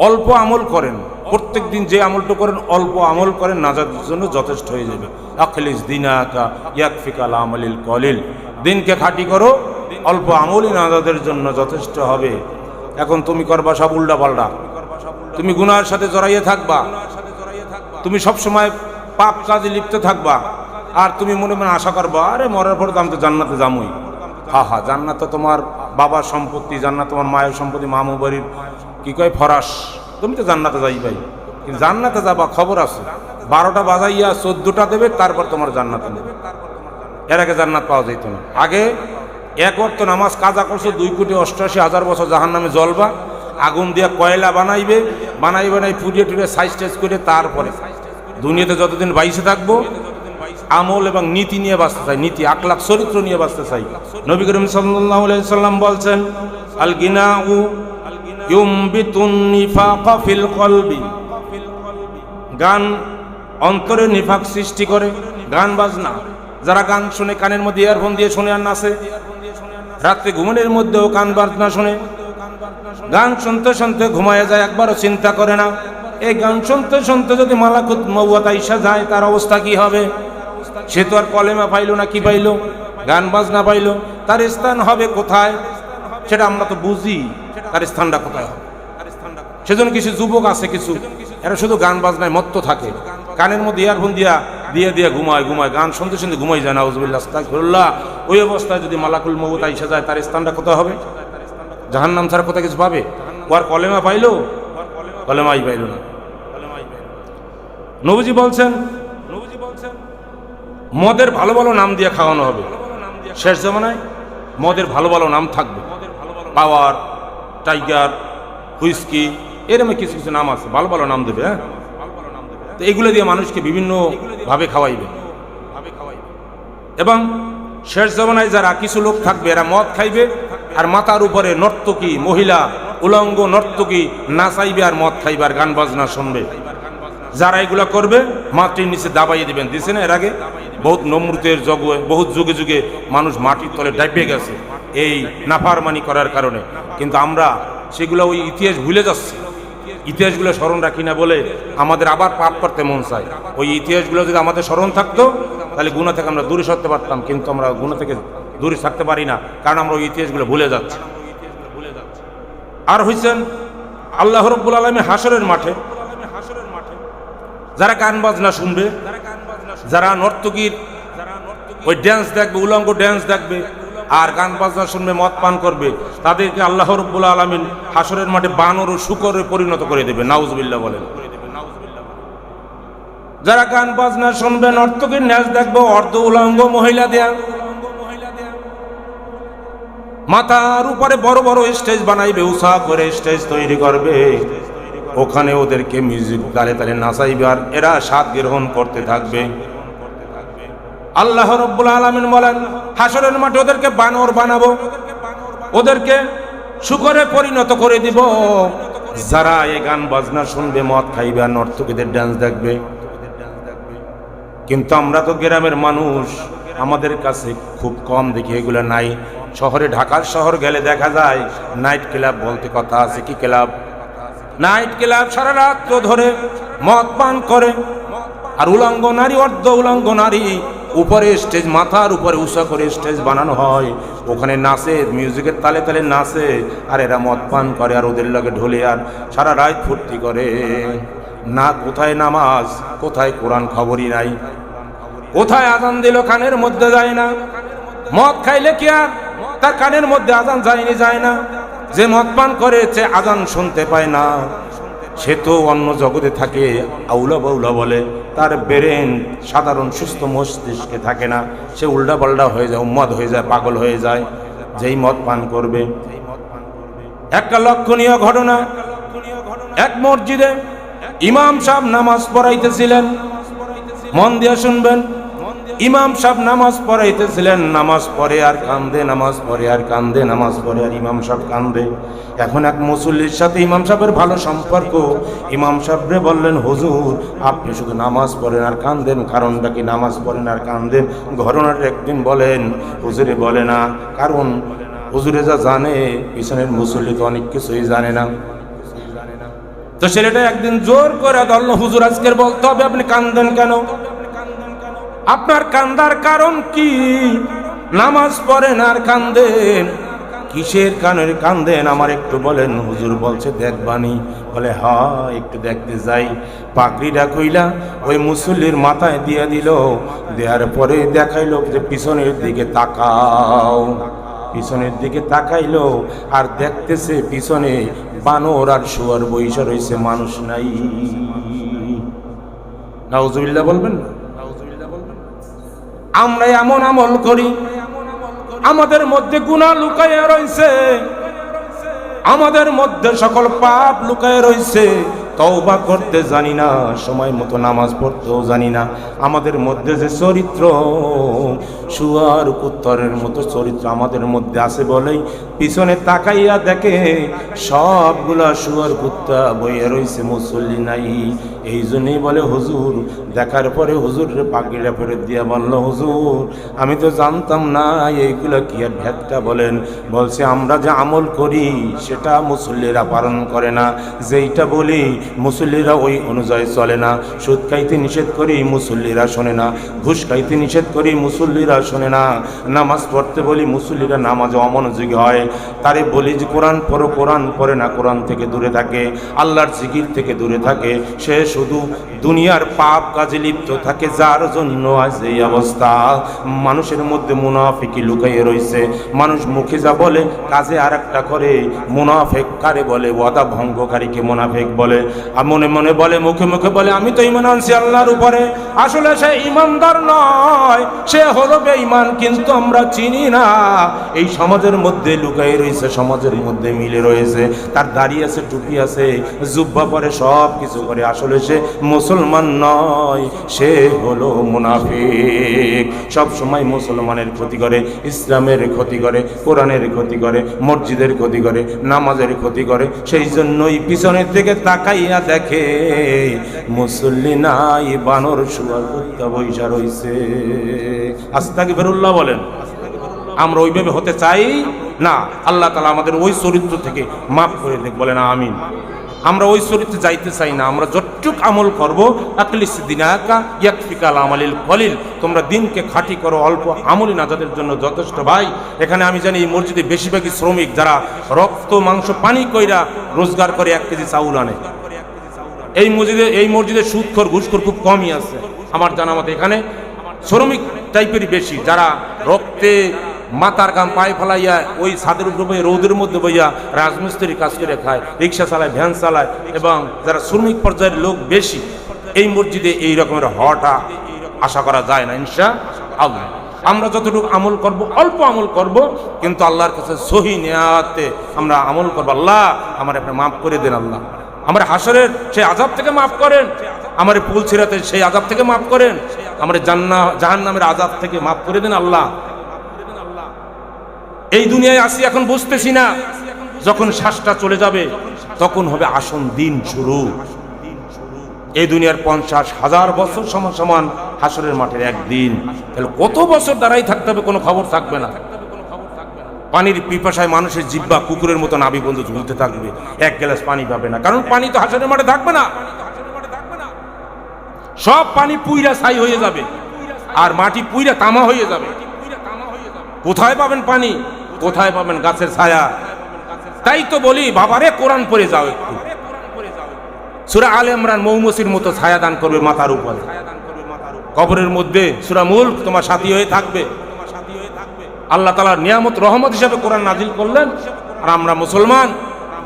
অল্প আমল করেন। প্রত্যেক দিন যে আমলটা করেন, অল্প আমল করেন নাজাদের জন্য যথেষ্ট হয়ে যাবে। আখলিস দিনাকা ইয়াকফিকাল আমলিল কলিল। দিনকে খাটি করো, অল্প আমলই নাজাদের জন্য যথেষ্ট হবে। এখন তুমি করবা সব উল্টা পাল্টা তুমি গুনার সাথে জড়াইয়ে থাকবা। তুমি সব সময় পাপ কাজে লিপ্ত থাকবা। আর তুমি মনে মনে আশা করবা, আরে, মরার পর তো আমি তো জান্নাতে যামই। হা হা, জান্নাত তোমার বাবার সম্পত্তি, জান্নাত তোমার মায়ের সম্পত্তি মামু বাড়ির কি কয়, ফরাস। তুমি তো জান্নাতে যাই ভাই। কিন্তু জান্নাতে যাবা খবর আছে। বারোটা বাজাইয়া চোদ্দটা দেবে, তারপর তোমার জান্নাতে নেবে এর আগে জান্নাত পাওয়া যেত না। আগে এক অর্থ নামাজ কাজা করছে, দুই কোটি অষ্টআশি হাজার বছর জাহান নামে জলবা আগুন দিয়া কয়লা বানাইবে, বানাই বানাই পুড়িয়ে টুড়িয়ে সাইজ টাইজ করে তারপরে। দুনিয়াতে যতদিন বাইসে থাকব, আমল এবং নীতি নিয়ে বাঁচতে চাই। নীতি আকলাক চরিত্র নিয়ে বাঁচতে চাই। নবী করিম সাল্লাম বলছেন, আল ইউমবিতুন নিফাকা ফিল কলবি। গান অন্তরে নিফাক সৃষ্টি করে, গান বাজনা। যারা গান শুনে কানের মধ্যে ইয়ারফোন দিয়ে শুনে আর নাচে, রাত্রে ঘুমনের মধ্যেও গান বাজনা শুনে। গান শুনতে শুনতে ঘুমায় যায়, একবারও চিন্তা করে না। এই গান শুনতে শুনতে যদি মালাকুত মৌয়াত আইসা যায়, তার অবস্থা কি হবে? সে তো আর কলেমা পাইলো না, কি পাইলো? গান বাজনা পাইলো। তার স্থান হবে কোথায়? সেটা আমরা তো বুঝি। তার স্থানটা কোথায় হবে? সেজন্য কিছু যুবক আছে, কিছু এরা শুধু গান বাজনায় মত্ত থাকে। কানের মধ্যে ইয়ারফোন দিয়া দিয়ে দিয়ে ঘুমায় ঘুমায়। গান শুনতে শুনতে ঘুমাই যায় নাউজুবিল্লাহ আস্তাগফিরুল্লাহ। ওই অবস্থায় যদি মালাকুল মৌত আইসা যায়, তার স্থানটা কোথায় হবে? জাহান্নাম ছাড়া কোথায় কিছু পাবে? ও আর কলেমা পাইলো? কলেমাই পাইলো না। বলছেন নবুজি বলছেন, মদের ভালো ভালো নাম দিয়ে খাওয়ানো হবে। শেষ জমানায় মদের ভালো ভালো নাম থাকবে। পাওয়ার টাইগার, হুইস্কি এরকম কিছু কিছু নাম আছে। ভালো ভালো নাম দেবে হ্যাঁ? তো এগুলো দিয়ে মানুষকে বিভিন্ন ভাবে খাওয়াইবে। এবং শেষ জমানায় যারা কিছু লোক থাকবে, এরা মদ খাইবে, আর মাথার উপরে নর্তকী মহিলা, উলঙ্গ নর্তকী নাচাইবে আর মদ খাইবে আর গান বাজনা শুনবে। যারা এগুলো করবে, মাটির নিচে দাবাইয়ে দিবেন। দিছে না এর আগে? বহুত নমরুতের জগে বহুত যুগে যুগে মানুষ মাটির তলে ডাইবে গেছে। এই নাফারমানি করার কারণে। কিন্তু আমরা সেগুলো ওই ইতিহাস ভুলে যাচ্ছি। ইতিহাসগুলো স্মরণ রাখি না বলে আমাদের আবার পাপ করতে মন চায়। ওই ইতিহাসগুলো যদি আমাদের স্মরণ থাকতো, তাহলে গুণা থেকে আমরা দূরে সরতে পারতাম, কিন্তু আমরা গুণা থেকে দূরে থাকতে পারি না, কারণ আমরা ওই ইতিহাসগুলো ভুলে যাচ্ছি। আর হইছেন আল্লাহ রব্বুল আলমী হাসরের মাঠে, যারা গান বাজনা শুনবে, যারা নর্তকীর ওই ড্যান্স দেখবে, উলঙ্গ ড্যান্স দেখবে আর গান বাজনা শুনবে, মদ পান করবে, তাদেরকে আল্লাহ রব্বুল আলমিন হাসরের মাঠে বানর ও শুকরে পরিণত করে দেবে। নাউজবিল্লা বলেন। যারা গান বাজনা শুনবে নর্তকীর নাচ দেখবে, অর্ধ উলঙ্গ মহিলা দেয়া। মাথার উপরে বড় বড় স্টেজ বানাইবে উষা করে স্টেজ তৈরি করবে। ওখানে ওদেরকে মিউজিক তালে তালে নাচাইবে, আর এরা স্বাদ গ্রহণ করতে থাকবে। আল্লাহ রব্বুল আলমিন বলেন, হাসরের মাঠে ওদেরকে বানর বানাবো। ওদেরকে শুকরে পরিণত করে দিব। যারা এই গান বাজনা শুনবে, মদ খাইবে আর নর্তকীদের ডান্স দেখবে। কিন্তু আমরা তো গ্রামের মানুষ, আমাদের কাছে খুব কম দেখি, এগুলো নাই। শহরে, ঢাকার শহর গেলে দেখা যায় নাইট ক্লাব বলতে কথা আছে, কি ক্লাব নাইট ক্লাব সারা রাত ধরে মদ পান করে। আর উলঙ্গ নারী, অর্ধ উলঙ্গ নারী উপরে স্টেজ, মাথার উপরে উষা করে স্টেজ বানানো হয়। ওখানে নাচে, মিউজিকের তালে তালে নাচে, আর এরা মদ পান করে আর ওদের লগে ঢোলে আর সারা রাত ফুর্তি করে। না, কোথায় নামাজ, কোথায় কোরআন খবরই নাই। কোথায় আজান দিল, কানের মধ্যে যায় না। মদ খাইলে কি আর? তার কানের মধ্যে আজান যায়নি, যায় না। যে মদ পান করে সে আজান শুনতে পায় না। সে তো অন্য জগতে থাকে, আউলা বাউলা বলে। তার বেরেন সাধারণ সুস্থ মস্তিষ্কে থাকে না। সে উল্টা পাল্টা হয়ে যায় উম্মদ হয়ে যায়, পাগল হয়ে যায়। যেই মদ পান করবে। একটা লক্ষণীয় ঘটনা। এক মসজিদে ইমাম সাহেব নামাজ পড়াইতেছিলেন। মন দিয়ে শুনবেন। ইমাম সাহেব নামাজ পড়াইতেছিলেন, নামাজ পড়ে আর কান্দে, নামাজ পড়ে আর কান্দে, নামাজ পড়ে আর ইমাম সাহেব কান্দে। এখন এক মুসল্লির সাথে ইমাম সাহেবের ভালো সম্পর্ক। ইমাম সাহেবরে বললেন, হুজুর, আপনি শুধু নামাজ পড়েন আর কান্দেন, কারণটা কি নামাজ পড়েন আর কান্দেন? ঘটনাটা একদিন বলেন, হুজুরে বলে না, কারণ হুজুরে যা জানে, পিছনের মুসল্লি তো অনেক কিছুই জানে না। তো ছেলেটা একদিন জোর করে ধরলো হুজুর, আজকের বলতে হবে আপনি কান্দেন কেন? আপনার কান্দার কারণ কি? নামাজ পড়েন আর কান্দেন। কিসের কানের কান্দেন? আমার একটু বলেন। হুজুর বলছে দেখবানি বলে, হা, একটু দেখতে যাই। পাগড়িটা কইলা ওই মুসল্লির মাথায় দিয়ে দিল। দেওয়ার পরে দেখাইলো যে পিছনের দিকে তাকাও। পিছনের দিকে তাকাইলো আর দেখতেছে পিছনে বানর আর শুয়ার বৈশা রয়েছে মানুষ নাই। নাউজুবিল্লাহ বলবেন না? আমরা এমন আমল করি। আমাদের মধ্যে গুণা লুকাইয়া রয়েছে আমাদের মধ্যে সকল পাপ লুকায় রয়েছে তওবা করতে জানি না, সময় মতো নামাজ পড়তেও জানি না। আমাদের মধ্যে যে চরিত্র শুয়ার কুত্তরের মতো চরিত্র আমাদের মধ্যে আছে বলেই পিছনে তাকাইয়া দেখে সবগুলা শুয়ার কুত্তা বইয়া রয়েছে মুসল্লি নাই। এই জন্যই বলে, হুজুর, দেখার পরে হুজুরের পাখিটা ফেরত দিয়া বলল, হুজুর, আমি তো জানতাম না, এইগুলা কি আর ভেদটা বলেন? বলছে, আমরা যে আমল করি, সেটা মুসল্লিরা পালন করে না। যেইটা বলি মুসল্লিরা ওই অনুযায়ী চলে না। সুদ খাইতে নিষেধ করি মুসল্লিরা শোনে না। ঘুষ খাইতে নিষেধ করি মুসল্লিরা শোনে না। নামাজ পড়তে বলি মুসল্লিরা নামাজে অমনোযোগী হয়। তারে বলি যে কোরআন পড়ো, কোরআন পড়ে না, কোরআন থেকে দূরে থাকে। আল্লাহর জিকির থেকে দূরে থাকে। সে শুধু দুনিয়ার পাপ কাজে লিপ্ত থাকে, যার জন্য আজ এই অবস্থা। মানুষের মধ্যে মুনাফিকি লুকাইয়ে রয়েছে মানুষ মুখে যা বলে, কাজে আর একটা করে। মুনাফেক কারে বলে? ওয়াদা ভঙ্গকারীকে মুনাফেক বলে। মনে মনে বলে, মুখে মুখে বলে, আমি তো ইমান আনছি আল্লাহর উপরে। আসলে সে ইমানদার নয়। সে হলো বেঈমান, কিন্তু আমরা চিনি না। এই সমাজের মধ্যে লুকাই রয়েছে, সমাজের মধ্যে মিলে রয়েছে। তার দাড়ি আছে, টুপি আছে, জুব্বা পরে সব কিছু করে। আসলে সে মুসলমান নয়, সে হলো মুনাফিক। সব সময় মুসলমানের ক্ষতি করে, ইসলামের ক্ষতি করে, কোরআনের ক্ষতি করে, মসজিদের ক্ষতি করে, নামাজের ক্ষতি করে। সেই জন্যই পিছনের দিকে তাকাইয়া দেখে মুসল্লি নাই, বানর শুয়ার কুত্তা বৈশা রইছে। আস্তাকি বেরুল্লাহ বলেন, আমরা ওইভাবে হতে চাই না। আল্লাহ তালা আমাদের ওই চরিত্র থেকে মাফ করে দেখ বলে না আমিন। আমরা ওই চরিত্রে যাইতে চাই না, আমরা যতটুক আমল করব আকলিস দিনাকা ইয়াকফিকাল আমালিল কলিল তোমরা দিনকে খাঁটি করো, অল্প আমলি নাজাদের জন্য যথেষ্ট। ভাই, এখানে আমি জানি এই মসজিদে বেশিরভাগই শ্রমিক, যারা রক্ত, মাংস, পানি কইরা রোজগার করে এক কেজি চাউল আনে। এই মসজিদে এই মসজিদে সুদখোর ঘুষখোর খুব কমই আছে। আমার জানা মতে এখানে শ্রমিক টাইপেরই বেশি, যারা রক্তে মাথার গাম পায়ে ফেলাইয়া ওই ছাদের উপরে বইয়া, রৌদের মধ্যে বইয়া রাজমিস্ত্রি কাজ করে খায়, রিক্সা চালায়, ভ্যান চালায়, এবং যারা শ্রমিক পর্যায়ের লোক বেশি, এই মসজিদে এই রকমের হওয়াটা আশা করা যায় না ইনশা আল্লাহ আমরা যতটুকু আমল করব, অল্প আমল করব, কিন্তু আল্লাহর কাছে সহি নেয়াতে আমরা আমল করব। আল্লাহ আমার আপনি মাফ করে দেন, আল্লাহ। আমার হাসরের সেই আজাব থেকে মাফ করেন। আমার পুল ছিড়াতে সেই আজাব থেকে মাফ করেন। আমার জান্না জাহান নামের আজাব থেকে মাফ করে দেন আল্লাহ। এই দুনিয়ায় আসি এখন বুঝতেছি না। যখন শ্বাসটা চলে যাবে, তখন হবে আসন দিন শুরু। এই দুনিয়ার পঞ্চাশ হাজার বছর সমান সমান হাসরের মাঠের একদিন। তাহলে কত বছর দাঁড়াই থাকতে হবে কোনো খবর থাকবে না। পানির পিপাসায় মানুষের জিব্বা কুকুরের মতো নাবি বন্ধু ঝুলতে থাকবে। এক গ্লাস পানি পাবে না। কারণ পানি তো হাসরের মাঠে থাকবে না। সব পানি পুইরা ছাই হয়ে যাবে। আর মাটি পুইরা তামা হয়ে যাবে। কোথায় পাবেন পানি? কোথায় পাবেন গাছের ছায়া? তাই তো বলি, বাবারে, কোরআন পরে যাও একটু। সুরা আল ইমরান মৌমসির মতো ছায়া দান করবে মাথার উপরে। কবরের মধ্যে সুরা মুল্ক তোমার সাথী হয়ে থাকবে। আল্লাহ তালার নিয়ামত, রহমত হিসাবে কোরআন নাজিল করলেন। আর আমরা মুসলমান,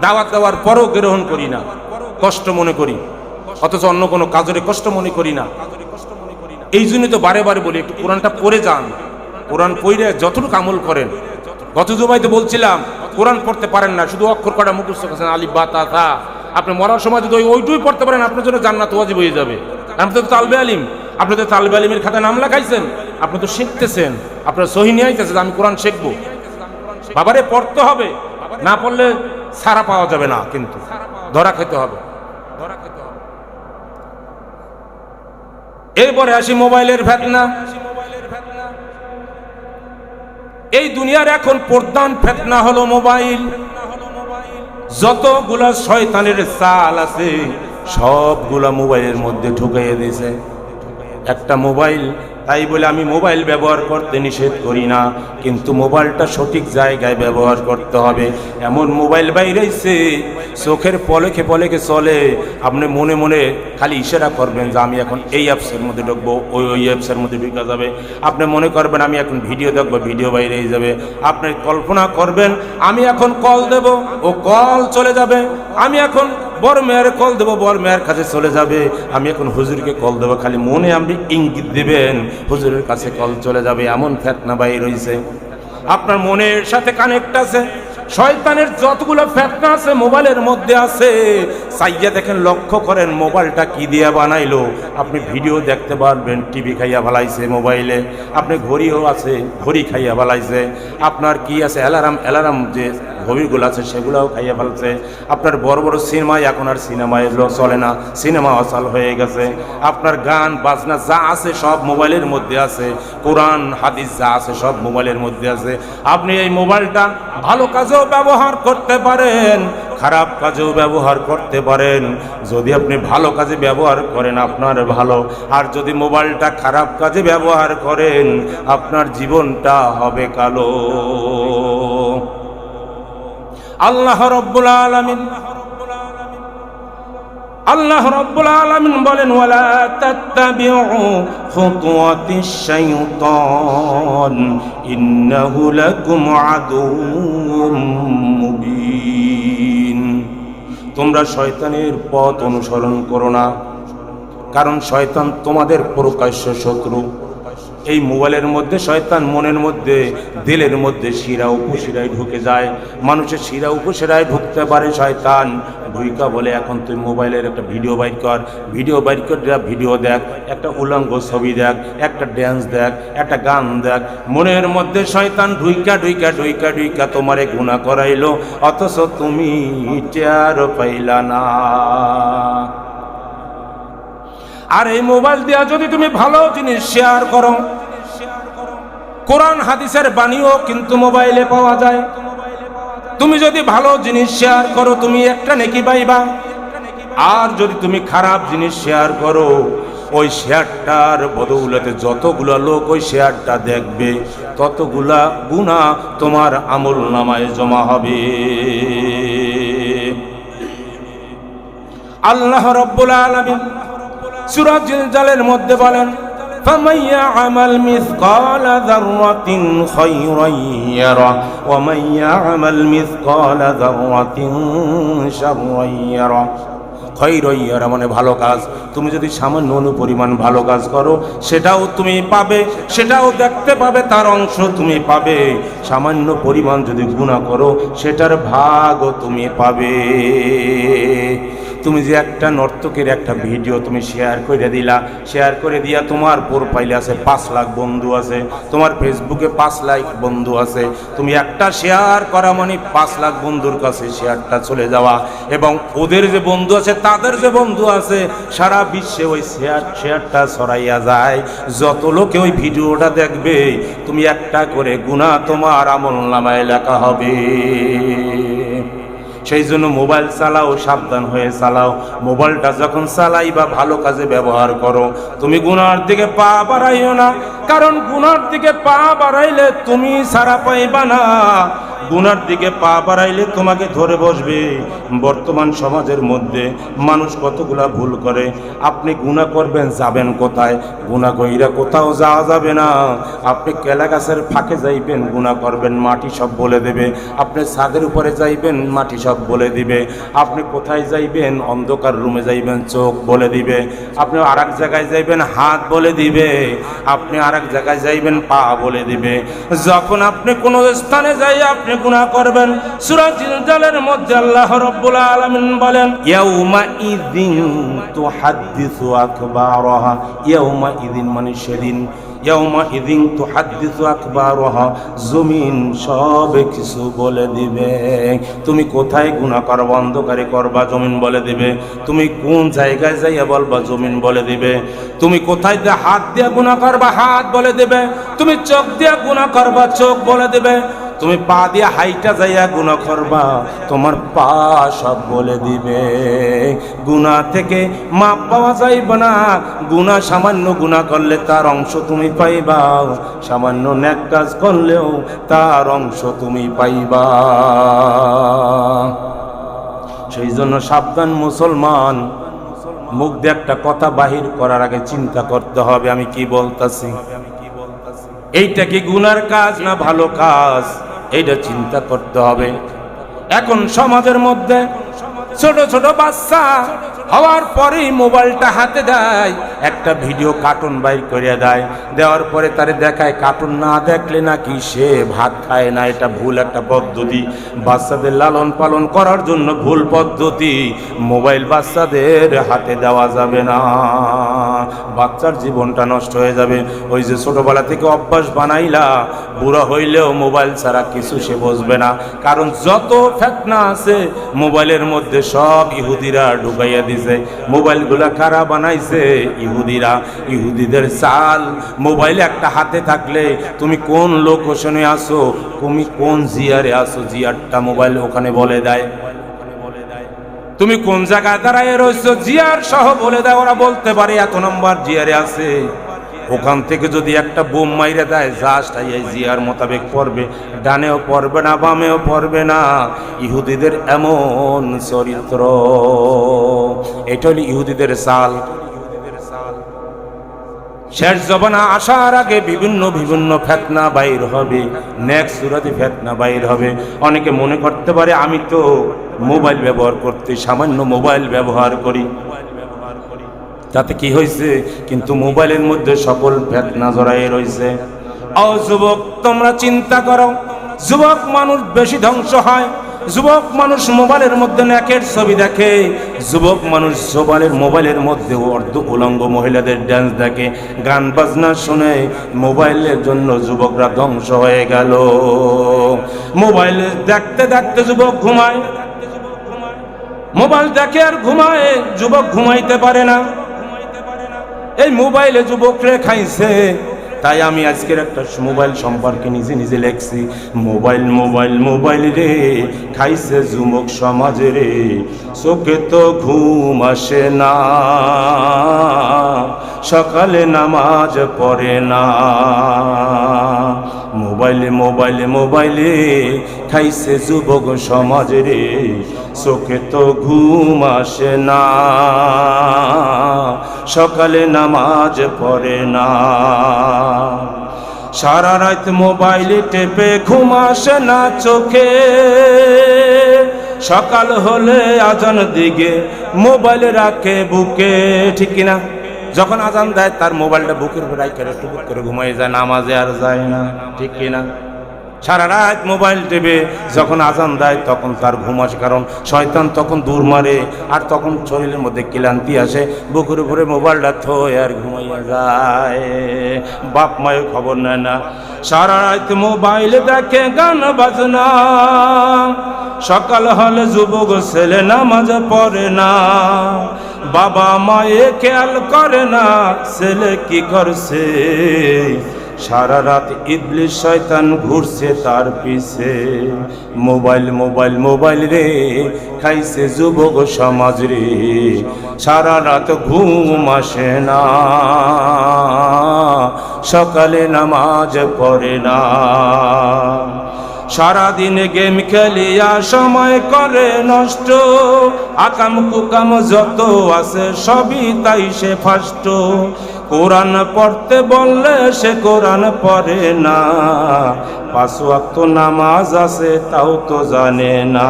দাওয়াত দেওয়ার পরও গ্রহণ করি না, কষ্ট মনে করি। অথচ অন্য কোনো কাজরে কষ্ট মনে করি না। এই জন্যই তো বারে বারে বলি, একটু কোরআনটা পড়ে যান। কোরআন পড়ে যতটুকু আমল করেন। গত জুমাইতে বলছিলাম, কোরআন পড়তে পারেন না, শুধু অক্ষর কটা মুখস্থ করেছেন, আলিফ, বা, তা তা। আপনি মরার সময় যদি ওই ওইটুই পড়তে পারেন, আপনার জন্য জান্নাত ওয়াজিব হয়ে যাবে। আপনি তো তালবে আলিম। আপনি তো তালবে আলিমের খাতায় নাম লেখাইছেন আপনি তো শিখতেছেন, আপনার সহি নিয়ে আমি কোরআন শিখব। বাবারে পড়তে হবে, না পড়লে সারা পাওয়া যাবে না কিন্তু। ধরা খেতে হবে ধরা খেতে হবে। এরপরে আসি মোবাইলের ফেতনা। এই দুনিয়ার এখন প্রধান ফেতনা হলো মোবাইল। যতগুলা শয়তানের চাল আছে, সবগুলা মোবাইলের মধ্যে ঢুকাইয়ে দিয়েছে। একটা মোবাইল তাই বলে আমি মোবাইল ব্যবহার করতে নিষেধ করি না, কিন্তু মোবাইলটা সঠিক জায়গায় ব্যবহার করতে হবে। এমন মোবাইল বাইরেছে, চোখের পলেখে পলেখে চলে। আপনি মনে মনে খালি ইশারা করবেন যে আমি এখন এই অ্যাপসের মধ্যে ঢুকবো, ওই ওই অ্যাপসের মধ্যে ঢুকা যাবে। আপনি মনে করবেন আমি এখন ভিডিও দেখব, ভিডিও বাইরে যাবে। আপনি কল্পনা করবেন, আমি এখন কল দেব, ও কল চলে যাবে। আমি এখন বড় মেয়ের কল দেবো, বড় মেয়ের কাছে চলে যাবে। আমি এখন হুজুরকে কল দেবো, খালি মনে আপনি ইঙ্গিত দিবেন, হুজুরের কাছে কল চলে যাবে, এমন ফেতনা বাই রয়েছে আপনার মনের সাথে কানেক্ট আছে, শয়তানের যতগুলো ফেতনা আছে, মোবাইলের মধ্যে আছে। চাইয়া দেখেন, লক্ষ্য করেন, মোবাইলটা কি দিয়ে বানাইলো। আপনি ভিডিও দেখতে পারবেন, টিভি খাইয়া ভালাইছে মোবাইলে। আপনি ঘড়িও আছে, ঘড়ি খাইয়া ভালাইছে। আপনার কি আছে? অ্যালার্ম অ্যালার্ম যে ঘড়িগুলো আছে, সেগুলোও খাইয়া ফেলছে। আপনার বড় বড় সিনেমায় এখন আর সিনেমায় চলে না। সিনেমা অচল হয়ে গেছে। আপনার গান, বাজনা যা আছে সব মোবাইলের মধ্যে আছে। কোরআন, হাদিস যা আছে সব মোবাইলের মধ্যে আছে। আপনি এই মোবাইলটা ভালো কাজেও ব্যবহার করতে পারেন, খারাপ কাজেও ব্যবহার করতে পারেন। যদি আপনি ভালো কাজে ব্যবহার করেন, আপনার ভালো। আর যদি মোবাইলটা খারাপ কাজে ব্যবহার করেন, আপনার জীবনটা হবে কালো। আল্লাহ রব্বুল আলামিন আল্লাহ রব্বুল আলামিন বলেন, ওয়ালা তাত্তাবিউ খুতুওয়াতিশ শাইতান, ইন্নাহু লাকুম তোমরা শয়তানের পথ অনুসরণ করো না, কারণ শয়তান তোমাদের প্রকাশ্য শত্রু। এই মোবাইলের মধ্যে শয়তান মনের মধ্যে, দিলের মধ্যে শিরা উপশিরায় ঢুকে যায়। মানুষের শিরা উপশিরায় ঢুকতে পারে শয়তান। ভূমিকা বলে, এখন তুই মোবাইলের একটা ভিডিও বাইর কর। ভিডিও বাইর কর ভিডিও দেখ, একটা উলঙ্গ ছবি দেখ, একটা ড্যান্স দেখ, একটা গান দেখ। মনের মধ্যে শয়তান ঢুইকা ঢুইকা ঢুইকা ঢুইকা তোমারে গুণা করাইলো। অথচ তুমি টের পাইলা না। আর এই মোবাইল দিয়া যদি তুমি ভালো জিনিস শেয়ার করো। কোরআন, হাদিসের বাণীও কিন্তু মোবাইলে পাওয়া যায়। তুমি যদি ভালো জিনিস শেয়ার করো, তুমি একটা নেকি পাইবা। আর যদি তুমি খারাপ জিনিস শেয়ার করো, ওই শেয়ারটার বদৌলতে যতগুলা লোক ওই শেয়ারটা দেখবে, ততগুলা গুণা তোমার আমল নামায় জমা হবে। আল্লাহ রব্বুল আলামিন সূরা জিলজালের মধ্যে বলেন فمن يعمل مثقال ذرة خيرا يره ومن يعمل مثقال ذرة شرا يره খৈরইয়ারা মানে ভালো কাজ তুমি যদি সামান্য অনুপরিমাণ ভালো কাজ করো সেটাও তুমি পাবে সেটাও দেখতে পাবে তার অংশ তুমি পাবে সামান্য পরিমাণ যদি গুণা করো সেটার ভাগও তুমি পাবে তুমি যে একটা নর্তকের একটা ভিডিও তুমি শেয়ার করে দিলা শেয়ার করে দিয়া তোমার প্রোফাইলে আছে পাঁচ লাখ বন্ধু আছে, তোমার ফেসবুকে পাঁচ লাখ বন্ধু আছে। তুমি একটা শেয়ার করা মানে পাঁচ লাখ বন্ধুর কাছে শেয়ারটা চলে যাওয়া। এবং ওদের যে বন্ধু আছে, তাদের যে বন্ধু আছে, সারা বিশ্বে ওই শেয়ার শেয়ারটা ছড়াইয়া যায়। যত লোকে ওই ভিডিওটা দেখবে, তুমি একটা করে গুণা তোমার আমল নামায় লেখা হবে। সেই জন্য মোবাইল চালাও, সাবধান হয়ে চালাও। মোবাইলটা যখন চালাই বা ভালো কাজে ব্যবহার করো। তুমি গুনার দিকে পা বাড়াইও না, কারণ গুনার দিকে পা বাড়াইলে তুমি সারা পাইবা না। গুনার দিকে পা বাড়াইলে তোমাকে ধরে বসবে। বর্তমান সমাজের মধ্যে মানুষ কতগুলা ভুল করে। আপনি গুণা করবেন, যাবেন কোথায়? গুণা কইরা কোথাও যাওয়া যাবে না। আপনি কেলা গাছের ফাঁকে যাইবেন, গুণা করবেন, মাটি সব বলে দেবে। আপনি ছাদের উপরে যাইবেন, মাটি সব বলে দিবে। আপনি কোথায় যাইবেন, অন্ধকার রুমে যাইবেন, চোখ বলে দিবে। আপনি আর জায়গায় যাইবেন, হাত বলে দিবে। আপনি আর জায়গায় যাইবেন, পা বলে দিবে। যখন আপনি কোনো স্থানে যাই আপনি গুণা করবেন। সূরা জিলজালের মধ্যে আল্লাহ রাব্বুল আলামিন বলেন মানে সেদিন তুমি কোথায় গুনাহ করবা, অন্ধকারে করবা, জমিন বলে দিবে। তুমি কোন জায়গায় যাইয়া বলবা, জমিন বলে দিবে। তুমি কোথায় হাত দিয়ে গুনাহ করবা, হাত বলে দিবে। তুমি চোখ দিয়ে গুনাহ করবা, চোখ বলে দিবে। তুমি পা দিয়ে হাইটা যাইয়া গুণা করবা, তোমার পা সব বলে দিবে। গুণা থেকে মাপ পাওয়া যাইবে না। গুণা সামান্য গুণা করলে তার অংশ তুমি পাইবা। সামান্য ন্যাক কাজ করলেও তার অংশ তুমি পাইবা। সেই জন্য সাবধান মুসলমান, মুখ দিয়ে একটা কথা বাহির করার আগে চিন্তা করতে হবে, আমি কি বলতাছি? এইটা কি গুনার কাজ না ভালো কাজ? এইটা চিন্তা করতে হবে। এখন সমাজের মধ্যে ছোট ছোট বাচ্চা হওয়ার পরেই মোবাইলটা হাতে দেয়, একটা ভিডিও কার্টুন বাইর করে দেয়। দেওয়ার পরে তারে দেখায়, কার্টুন না দেখলে নাকি সে ভাত খায় না, এটা ভুল একটা পদ্ধতি। বাচ্চাদের লালন পালন করার জন্য ভুল পদ্ধতি। মোবাইল বাচ্চাদের হাতে দেওয়া যাবে না। বাচ্চার জীবনটা নষ্ট হয়ে যাবে। ওই যে ছোটবেলা থেকে অভ্যাস বানাইলা, বুড়া হইলেও মোবাইল ছাড়া কিছু সে বসবে না। কারণ যত ফেতনা আছে, মোবাইলের মধ্যে সব ইহুদিরা ঢুকাইয়া দিছে। মোবাইলগুলা কারা বানাইছে? ইহুদিরা। ইহুদিদের চাল, মোবাইল একটা হাতে থাকলে তুমি কোন লোকেশনে আসো তুমি কোন জিয়ারে আসো জিয়ারটা মোবাইল ওখানে বলে দেয়। তুমি কোন জায়গায় দাঁড়ায় রয়েছো? জিয়ার সহ বলে দেয়, ওরা বলতে পারে এত নম্বর জিয়ারে আছে। ওখান থেকে যদি একটা বোম মাইরে দেয় জাস্ট এই জিয়ার মোতাবেক পড়বে। ডানেও পড়বে না, বামেও পড়বে না। ইহুদিদের এমন চরিত্র। এটা হলো ইহুদিদের সাল শেষ জবানা আসার আগে বিভিন্ন বিভিন্ন ফেতনা বাইর হবে। নেক্সট সুরাতে ফেতনা বাইর হবে। অনেকে মনে করতে পারে, আমি তো মোবাইল ব্যবহার করতে, সামান্য মোবাইল ব্যবহার করি। তাতে কি হয়েছে? কিন্তু মোবাইলের মধ্যে সকল ফেতনা জড়াই রয়েছে। ও যুবক, তোমরা চিন্তা করো। যুবক মানুষ বেশি ধ্বংস হয়। যুবক মানুষ মোবাইলের মধ্যে ন্যাকের ছবি দেখে। যুবক মানুষ মোবাইলের মোবাইলের মধ্যে অর্ধ উলঙ্গ মহিলাদের ড্যান্স দেখে, গান বাজনা শুনে। মোবাইলের জন্য যুবকরা ধ্বংস হয়ে গেল। মোবাইল দেখতে দেখতে যুবক ঘুমায়। মোবাইল দেখে আর ঘুমায়। যুবক ঘুমাইতে পারে না। এই মোবাইলে যুবকরে খাইছে। তাই আমি আজকের একটা মোবাইল সম্পর্কে নিজে নিজে লেখছি। মোবাইল মোবাইল মোবাইল রে, খাইছে যুবক সমাজ রে। চোখে তো ঘুম আসে না। সকালে নামাজ পড়ে না। মোবাইলে মোবাইলে মোবাইলে খাইছে যুবক সমাজ চোখে তো ঘুম আসে না। সকালে নামাজ পড়ে না। সারা রাত মোবাইলে টেপে ঘুম আসে না চোখে। সকাল হলে আজান দিকে মোবাইল রাখে বুকে, ঠিক কিনা? যখন আজান দেয়, তার মোবাইলটা বুকের উপর একটু বুক করে ঘুমাই যায়, নামাজে আর যায় না। ঠিক কিনা সারা রাত মোবাইল টেপে যখন আজান দেয়, তখন তার ঘুম আসে, কারণ শয়তান তখন দূর মারে, আর তখন শরীরের মধ্যে ক্লান্তি আসে, বুকের উপরে মোবাইলটা থয়ে আর ঘুমাইয়া যায়। বাপ মায়ের খবর নেয় না। সারা রাত মোবাইল দেখে গান বাজনা। সকাল হলে যুবক ছেলে নামাজ পড়ে না। বাবা মায়ে খেয়াল করে না, ছেলে কি করছে? সারা রাত ইবলিশ শয়তান ঘুরছে তার পিছে। মোবাইল মোবাইল মোবাইল রে, খাইছে যুবক সমাজ রে। সারা রাত ঘুম আসে না। সকালে নামাজ পড়ে না। সারাদিন গেম খেলিয়া সময় করে নষ্ট। আকাম কুকাম যত আছে সবই তাই সে ফাষ্ট। কোরআন পড়তে বললে সে কোরআন পড়ে না। পাঁচ ওয়াক্ত নামাজ আছে তাও তো জানে না।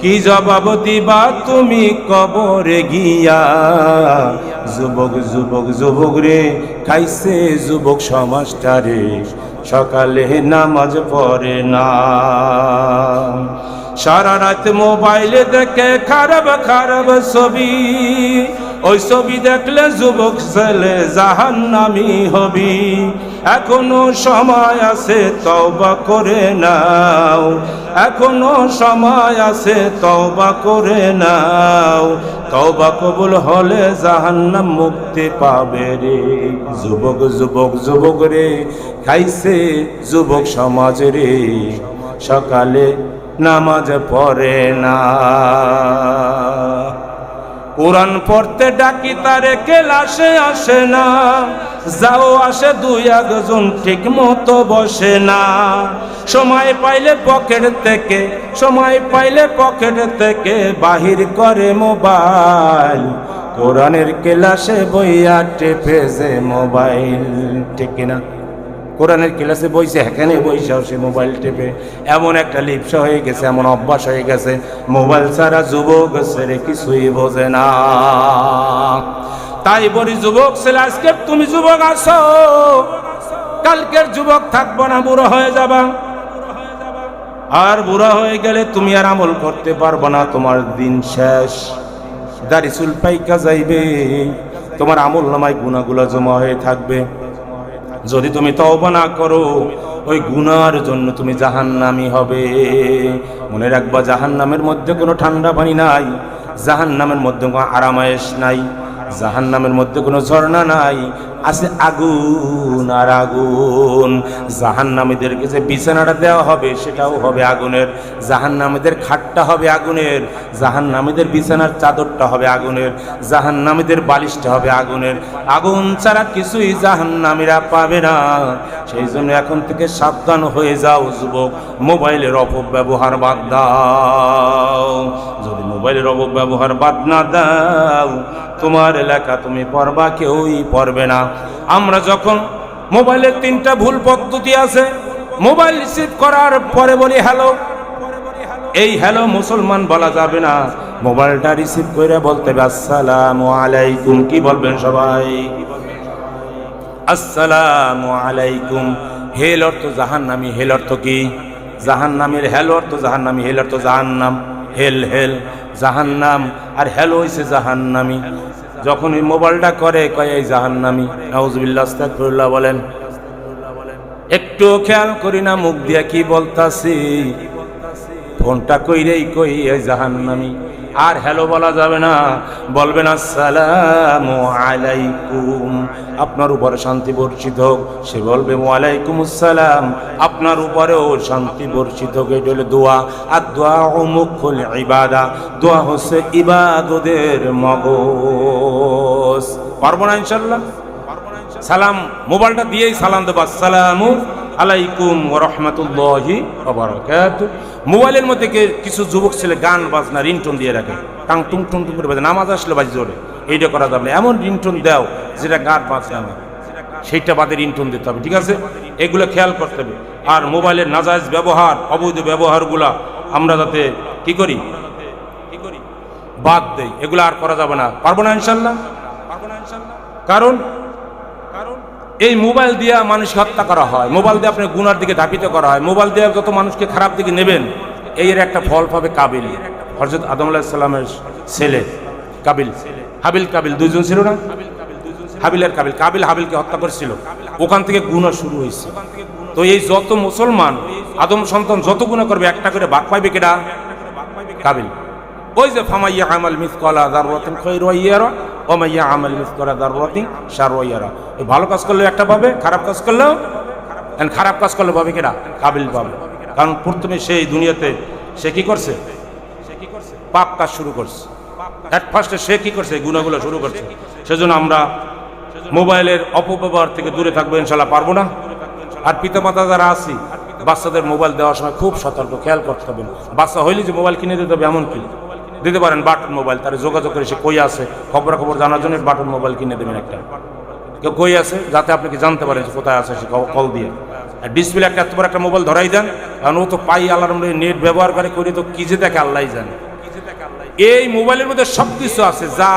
কি জবাব দিবা তুমি কবরে গিয়া? যুবক যুবক যুবক রে খাইছে যুবক সমাজটারে সকালে নামাজ পড়ে না। সারা রাত মোবাইলে দেখে খারাপ খারাপ ছবি ওই ছবি দেখলে যুবক ছেলে জাহান্নামি হবি। এখনও সময় আছে, তওবা করে নাও। এখনও সময় আছে, তওবা করে নাও। তওবা কবুল হলে জাহান্নাম মুক্তি পাবে রে। যুবক যুবক যুবক রে, খাইছে যুবক সমাজ রে। সকালে নামাজ পড়ে না। কোরআন পড়তে ডাকি তারে কেলাসে আসে না। যাও আসে দুই একজন ঠিক মতো বসে না। সময় পাইলে পকেট থেকে, সময় পাইলে পকেট থেকে বাহির করে মোবাইল। কোরআনের ক্লাসে বইয়া টেপে যে মোবাইল, ঠিক কিনা? কোরআনের ক্লাসে বইছে, এখানে বইসাও সে মোবাইল টেপে। এমন একটা লিপসা হয়ে গেছে, এমন অভ্যাস হয়ে গেছে। মোবাইল ছাড়া যুবক ছেলে কিছুই বোঝে না। তাই বলি, যুবক ছেলে, আজকে তুমি যুবক আছো। কালকের যুবক থাকব না, বুড়ো হয়ে যাবা। আর বুড়া হয়ে গেলে তুমি আর আমল করতে পারব না, তোমার দিন শেষ। দাড়ি চুল পাইকা যাইবে, তোমার আমল নামায় গুণাগুলো জমা হয়ে থাকবে। যদি তুমি তওবা না করো, ওই গুনার জন্য তুমি জাহান্নামি হবে। মনে রাখবা, জাহান্নামের মধ্যে কোনো ঠান্ডা পানি নাই, জাহান্নামের মধ্যে কোনো আরামায়েশ নাই, জাহান্নামের মধ্যে কোনো ঝর্ণা নাই আছে আগুন আর আগুন। জাহান্নামীদেরকে যে বিছানাটা দেওয়া হবে, সেটাও হবে আগুনের। জাহান্নামীদের খাটটা হবে আগুনের। জাহান্নামীদের বিছানার চাদরটা হবে আগুনের। জাহান্নামীদের বালিশটা হবে আগুনের। আগুন ছাড়া কিছুই জাহান্নামীরা পাবে না। সেই জন্য এখন থেকে সাবধান হয়ে যাও, যুবক। মোবাইলের অপব্যবহার বাদ দাও। যদি মোবাইলের অপব্যবহার বাদ না দাও। তোমার এলাকা তুমি পড়বা, কেউই পড়বে না। আমরা যখন মোবাইলের তিনটা ভুল পদ্ধতি আছে, মোবাইল রিসিভ করার পরে বলি, হ্যালো। এই হ্যালো মুসলমান বলা যাবে না। মোবাইলটা রিসিভ করে বলতে হবে, আসসালামু আলাইকুম। কি বলবেন সবাই? আসসালামু আলাইকুম। হেল অর্থ জাহান্নামি, হেল অর্থ কি? জাহান্নামের হেল অর্থ জাহান্নামি, হেল অর্থ জাহান্নাম। হেল হেল, জাহান্নাম। আর হেল হইছে জাহান্নামি। যখন ওই মোবাইলটা করে, কয় এই জাহান্নামি। নাউজুবিল্লাহ বলেন একটু খেয়াল করি না, মুখ দিয়া কি বলতাছি। ফোনটা কইরেই কই এই জাহান্নামি। আর হ্যালো বলা যাবে না। বলবেন, আসসালামু আলাইকুম। আপনার উপরে শান্তি বর্ষিত হোক, সে বলবে, ওয়ালাইকুম আসসালাম। আপনার উপরেও শান্তি বর্ষিত হোক, এটা হলো দোয়া। আর দোয়া ও মুখুল ইবাদা। দোয়া হচ্ছে ইবাদদের মগজ। পারব না ইনশাল্লাহ সালাম, মোবাইলটা দিয়েই সালাম দেবো। আসসালামু আলাইকুম রহমতুল্লাহি মোবাইলের মধ্যে কিছু যুবক ছেলে গান বাজনা, রিংটোন দিয়ে রাখে। টাং টুং টুং টুং করে বাজে, নামাজ আসলে বাজি জোরে। এইটা করা যাবে না। এমন রিংটোন দাও যেটা গান বাজনা না। সেইটা বাদে রিংটোন দিতে হবে, ঠিক আছে? এগুলো খেয়াল করতে হবে। আর মোবাইলের নাজায়জ ব্যবহার, অবৈধ ব্যবহারগুলা আমরা যাতে কি করি? বাদ দেই। এগুলো আর করা যাবে না। পারব না ইনশাল্লাহ পারব না ইনশাল্লাহ? কারণ এই মোবাইল দিয়ে মানুষকে হত্যা করা হয়। মোবাইল দিয়ে আপনার গুনার দিকে ধাপিত করা হয়। মোবাইল দিয়ে যত মানুষকে খারাপ দিকে নেবেন, এর একটা ফল পাবে কাবিল। হরজত আদম আলাহিসাল্লামের ছেলে, কাবিল। হাবিল কাবিল, দুইজন ছিল না? হাবিলের কাবিল। কাবিল হাবিলকে হত্যা করেছিল। ওখান থেকে গুণা শুরু হয়েছে। তো এই যত মুসলমান, আদম সন্তান যত গুণা করবে, একটা করে বাক পাইবে কেডা? কাবিল। ওই যে ফামাইয়া আমাল মিসকলা দারওয়াতিন খৈর ওয়াইয়ারা ওমাইয়া আমাল মিসকলা দারওয়াতিন শার এই ভালো কাজ করলেও একটা পাবে, খারাপ কাজ করলেও খারাপ কাজ করলে পাবে কিনা কাবিল পাবে। কারণ প্রথমে সেই দুনিয়াতে সে কি করছে? সে কি করছে পাপ কাজ শুরু করছে। অ্যাট ফার্স্টে সে কি করছে? গুণাগুলো শুরু করছে। সেজন্য আমরা মোবাইলের অপব্যবহার থেকে দূরে থাকব ইনশাল্লাহ পারব না। আর পিতামাতা যারা আছি, বাচ্চাদের মোবাইল দেওয়ার সময় খুব সতর্ক, খেয়াল করতে হবে। বাচ্চা হইলে যে মোবাইল কিনে দিতে হবে, এমন কি? দিতে পারেন বাটন মোবাইল, তার যোগাযোগ করে সে কই আছে খবর খবর জানার জন্য বাটন মোবাইল কিনে দেবেন একটা। কেউ কই আছে, যাতে আপনি কি জানতে পারেন যে কোথায় আছে সে কল দিয়ে। আর ডিসপ্লে একটা এত বড় একটা মোবাইল ধরাই দেন, কারণ ও তো পাই আল্লাহর নেট ব্যবহার করে করি তো কি যে দেখে আল্লাহ জানে। এই মোবাইলের মধ্যে সব কিছু আছে, যা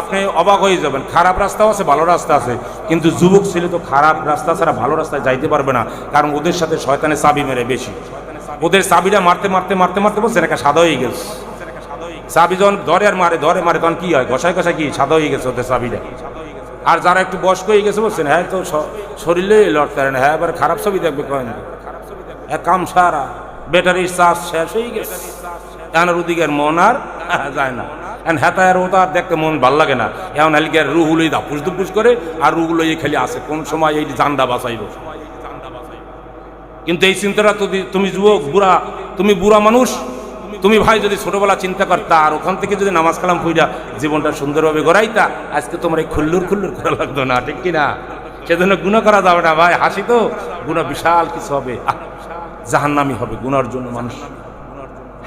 আপনি অবাক হয়ে যাবেন। খারাপ রাস্তাও আছে, ভালো রাস্তা আছে, কিন্তু যুবক ছেলে তো খারাপ রাস্তা ছাড়া ভালো রাস্তায় যাইতে পারবে না, কারণ ওদের সাথে শয়তানের চাবি মেরে বেশি। ওদের চাবিটা মারতে মারতে মারতে মারতে বলছে একটা সাদা হয়ে গেছে। চাবি যখন ধরে আর মারে ধরে মারে, তখন কি হয়? ঘষায় ঘষায় কি? সাদা হয়ে গেছে ওদের চাবিটা আর যারা একটু বয়স্ক হয়ে গেছে বলছেন হ্যাঁ তো শরীরে লড়তে না। হ্যাঁ এবার খারাপ ছবি দেখবে কয়েন। হ্যাঁ কাম সারা ব্যাটারির চার্জ শেষ হয়ে গেছে। এখন ওদিকের মন আর যায় না। এখন হেতায়ের ওটা আর দেখতে মন ভালো লাগে না। এখন হালিকার রুহুলই দাপুস দুপুস করে আর রুগুলো এই খালি আসে। কোন সময় এই জান্দা বাঁচাইব? কিন্তু এই চিন্তাটা তুমি যুবক, বুড়া, তুমি বুড়া মানুষ তুমি ভাই যদি ছোটবেলা চিন্তা করতা আর ওখান থেকে যদি নামাজ কালাম ফুইরা জীবনটা সুন্দরভাবে গড়াইতা, আজকে তোমার এই খুল্লুর খুল্লুর করা লাগতো না, ঠিক কি না সেজন্য গুণা করা যাবে না ভাই, হাসি তো? গুণা বিশাল কিছু হবে। জাহান্নামি হবে গুনার জন্য মানুষ।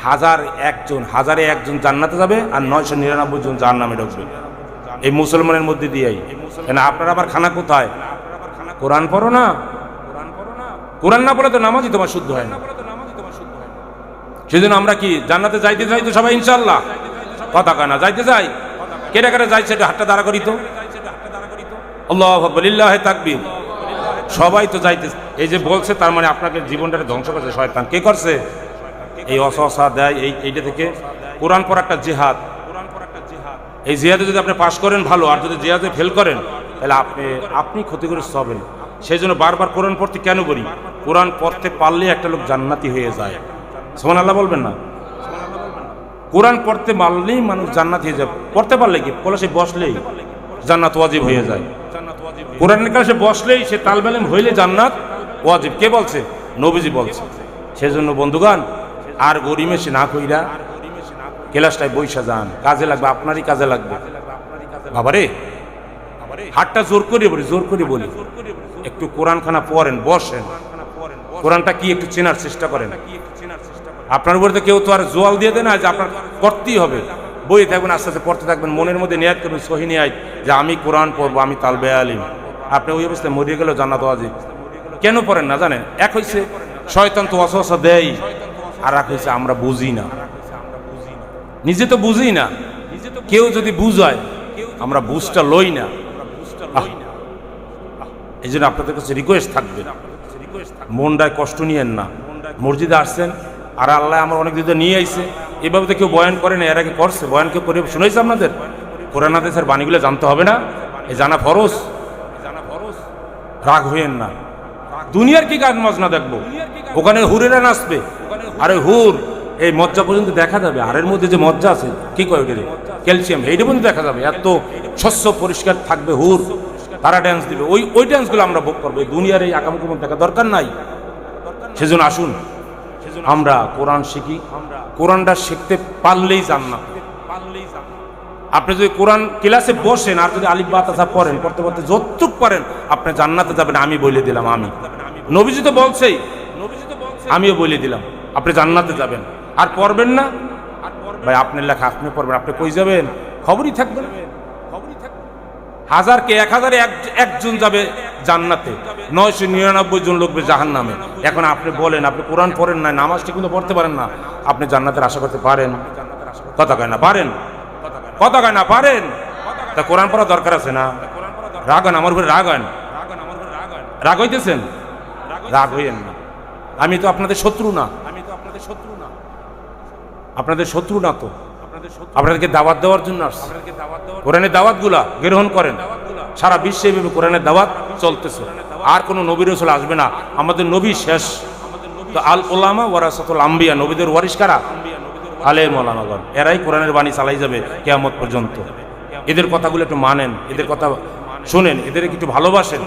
হাজার একজন, হাজারে একজন জান্নাতে যাবে আর নয়শো নিরানব্বই জন জাহান্নামে ঢুকবে। এই মুসলমানের মধ্যে দিয়েই। কেন আপনার আবার খানা কোথায়? কোরআন পড়ো না? কোরআন না পড়ে তো নামাজই তোমার শুদ্ধ হয় না। সেজন্য আমরা কি জান্নাতে যাইতে চাই তো সবাই ইনশাল্লাহ কথা কয় না, যাইতে চাই কেটে কেটে যাই, সেটা হাতটা দাঁড়া করি তো। আল্লাহ তাকবীর। সবাই তো যাইতে, এই যে বলছে তার মানে আপনাকে জীবনটাকে ধ্বংস করছে শয়তান। কে করছে? এই অসহসা দেয় এই, এইটা থেকে কোরআন পর একটা জেহাদ। এই জিহাদে যদি আপনি পাশ করেন ভালো, আর যদি জিহাদে ফেল করেন, তাহলে আপনি আপনি ক্ষতিগ্রস্ত হবেন। সেই জন্য বারবার কোরআন পড়তে কেন বলি? কোরআন পড়তে পারলে একটা লোক জান্নাতি হয়ে যায়। সোমান আল্লাহ বলবেন না? কোরআন পড়তে পারলেই মানুষ জান্নাত হয়ে যায় পড়তে পারলে কি? কলেজে বসলেই জান্নাত ওয়াজিব হয়ে যায়। কোরআনের কাছে বসলেই সে তালবেলেম হইলে জান্নাত ওয়াজিব। কে বলছে? নবীজি বলছে। সেজন্য বন্ধুগান আর গরিমে সে না কইরা ক্লাসটায় বৈশা যান। কাজে লাগবে, আপনারই কাজে লাগবে। বাবারে, হাতটা জোর করে বলি, জোর করে বলি। একটু কোরআন খানা পড়েন, বসেন। কোরআনটা কি একটু চেনার চেষ্টা করেন। আপনার উপরে তো কেউ তো আর জোয়াল দিয়ে দেয় না যে আপনার করতেই হবে। বই থাকবেন, আস্তে আস্তে পড়তে থাকবেন, মনের মধ্যে নিয়াদ করবেন সহিনী আয় যে আমি কোরআন পড়ব, আমি তালবে আলিম। আপনি ওই অবস্থায় মরিয়ে গেলেও জান্নাত আজি কেন পড়েন না জানেন? এক হয়েছে শয়তান তো অসহসা দেয়, আর এক হয়েছে আমরা বুঝি না। নিজে তো বুঝি না। কেউ যদি বুঝায়, আমরা বুঝটা লই না। এই জন্য আপনাদের কাছে রিকোয়েস্ট থাকবে। মনটায় কষ্ট নিয়েন না। মসজিদে আসছেন আর আল্লাহ আমার অনেক ধরে নিয়ে আইছে। এভাবে তো কেউ বয়ান করে না, এর আগে করছে। বয়ান কেউ করে শুনেছে আপনাদের? কোরআন হাদিসের বাণীগুলো জানতে হবে না? এ জানা ফরস জানা ফরস রাগ হইয়েন না। দুনিয়ার কি গান মজনা দেখব? ওখানে হুরেরা নাচবে। আরে হুর, এই মজ্জা পর্যন্ত দেখা যাবে। আর এর মধ্যে যে মজ্জা আছে, কি কয় ওটা ক্যালসিয়াম, এইটা পর্যন্ত দেখা যাবে। এত স্বচ্ছ পরিষ্কার থাকবে হুর। তারা ড্যান্স দিবে। ওই ওই ড্যান্সগুলো আমরা ভোগ করব। দুনিয়ার এই আকামকুম দেখা দরকার নাই। সেজন্য আসুন। আমরা কোরআন শিখি। কোরআনটা শিখতে পারলেই জান্নাত। আপনি যদি কোরআন ক্লাসে বসেন আর যদি আলিফ বাতাসা পড়েন, পড়তে পড়তে যতটুক পারেন, আপনি জান্নাতে যাবেন, আমি বলে দিলাম, আমি। নবীজি তো বলছেই, আমিও বলে দিলাম, আপনি জান্নাতে যাবেন। আর পড়বেন না? ভাই আপনার লেখা, আপনি পড়বেন, আপনি কই যাবেন? খবরই থাকবে না। হাজারকে এক হাজারে এক একজন যাবে জান্নাতে। নয়শো নিরানব্বই জন লোকবে জাহান নামে এখন আপনি বলেন, আপনি কোরআন পড়েন না, নামাজটি কিন্তু পড়তে পারেন না, আপনি জান্নাতের আশা করতে পারেন। কথা কয় না, পারেন। কথা কয় না, পারেন। তা কোরআন পড়া দরকার আছে না? রাগ হন, আমার উপরে রাগ হন। রাগ হইতেছেন? রাগ হইয়েন না। আমি তো আপনাদের শত্রু না। আমি তো আপনাদের শত্রু না আপনাদের শত্রু না তো। আপনাদেরকে দাওয়াত দেওয়ার জন্য কোরআনের দাওয়াতগুলা গ্রহণ করেন। সারা বিশ্বে কোরআনের দাওয়াত চলতেছে। আর কোনো নবী রসুল আসবে না। আমাদের নবী শেষ। তো আল ওলামা ওয়ারাসাতুল আম্বিয়া, নবীদের ওয়ারিস কারা? আলে মৌলানাগণ এরাই কোরআনের বাণী চালাই যাবে কেয়ামত পর্যন্ত। এদের কথাগুলো একটু মানেন, এদের কথা শোনেন এদের একটু ভালোবাসেন।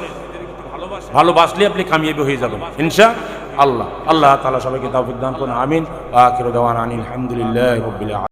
ভালোবাসলে আপনি কামিয়াবি হয়ে যাবেন। ইনশা আল্লাহ। আল্লাহ তালা সবাইকে তাওফিক দান করুন। আমিন। আখির আলহামদুলিল্লাহ